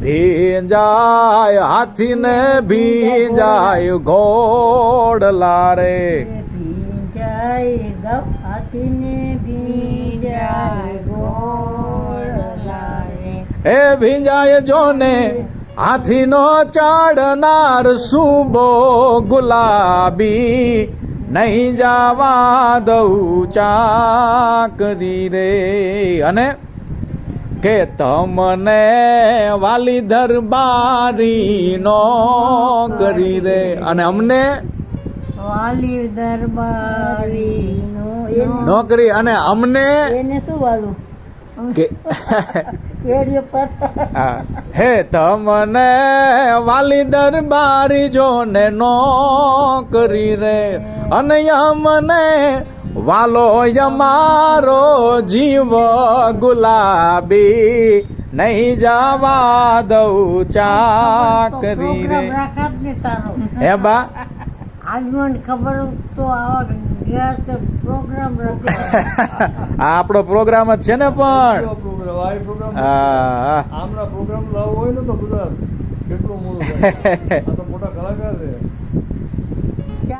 ભીંજાય હાથીને ભીંજાય ઘોડલા રે ભીંજાય હાથીને ભીંજાય ઘોડલા રે. એ ભીંજાય જોને હાથીનો ચાડનાર સુબો ગુલાબી નહીં જાવા દઉં ચાકરી રે અને કે તમને વાલી દરબારી નો કરી રે. અને અમને? વાલી દરબારી નોકરી. અને અમને? એને શું વાલું? હા. તમને વાલી દરબારી જોને નોકરી રે. અને અમને વાલો અમારો જીવ ગુલાબી નહીં જવા દઉં ચાકરી રે. હે બા? આજ મને ખબર તો આવા પ્રોગ્રામ રાખે આ આપણો પ્રોગ્રામ જ છે ને પણ. પ્રોગ્રામ? લાવવો હોય ને તો બધા કેટલું મોડું આ તો મોટા કલાકાર છે.